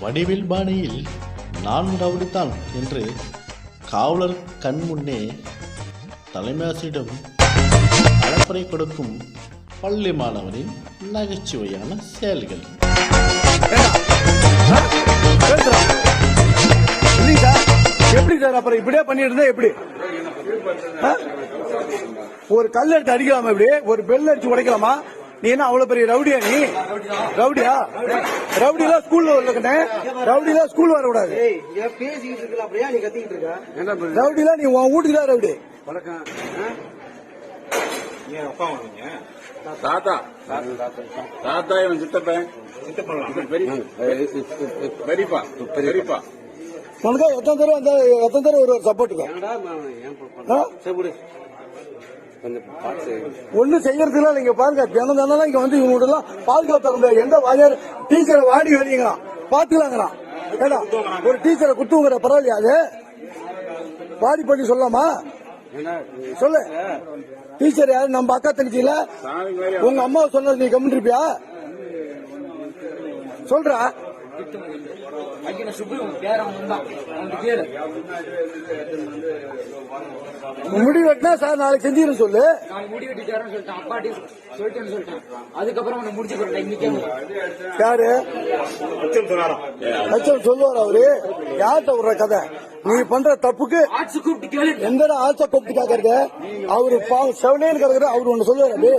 வடிவில் பாணியில் நான் தான் என்று காவலர் கண் முன்னே தலைமையாசிரியிடம் அலப்பறை கொடுக்கும் பள்ளி மாணவனின் நகைச்சுவையான செயல்கள் எப்படி சார் அப்புறம் இப்படியே பண்ணிட்டு இருந்தா எப்படி ஆ? ஒரு கல் எடுத்து அடிக்கலாமா இப்படி ஒரு பெல் அடிச்சு உடைக்கலாமா நீ என்ன அவ்வளவு பெரிய ரவுடியா நீ? ரவுடியா? ரவுடிலாம் ஸ்கூல்ல வரலக்கண்ணே ரவுடிலாம் ஸ்கூல் வரக்கூடாது. ஏய் இங்க பேசிக்கிட்டு இருக்கல அப்படியே நீ உன் வீட்டுக்கு ரவுடி. வணக்கம். தாத்தா. தாத்தா இவன் சித்தப்பன் பெரிய- பெரியப்பா. பெரியப்பா. உனக்கு எத்தனை தடவை அந்த எத்தனை தடவை ஒரு சப்போர்ட்டுக்கு என்னடா ம- ஏன் பண்ண சரி விடு கொஞ்சம் பார்த்து ஒண்ணும் செய்யறதுல நீங்க பாருங்க தினம் தினம் இங்க வந்து இவங்க எல்லாம் பாதுகாப்பு எந்த வாத்தியார் டீச்சரை வாடி வெளியங்களாம் பாத்துக்கலாங்களாம் ஏடா ஒரு டீச்சரை குத்துங்கிற பரவாயில்லையா அது? வாடி பண்ணி சொல்லலாமா? ஏன்னா சொல்லு. டீச்சர் யாரு? நம்ம அக்கா தங்கச்சியில? உங்க அம்மா சொன்னது நீ கம்மிருப்பியா சொல்றா. முடி வெட்டினா சார் நாளைக்கு செஞ்சிருன்னு சொல்லு. நான் முடி வெட்டிட்டாருன்னு சொல்லிட்டேன். அப்பாட்டி சொல்லிட்டேன்னு சொல்லிட்டேன். அதுக்கப்புறம் உன்னை முடிச்சு போறேன் இன்னைக்கே யாரு? லட்சம் சொல்லுவார் அவரு? யார்கிட்ட விடுற கதை? நீ பண்ற தப்புக்கு எந்த ஆட்ச கூப்பிட்டு கேக்குறது? அவரு பாவம் செவனேன்னு கிடக்குற அவரு ஒண்ணு சொல்லுவாரு.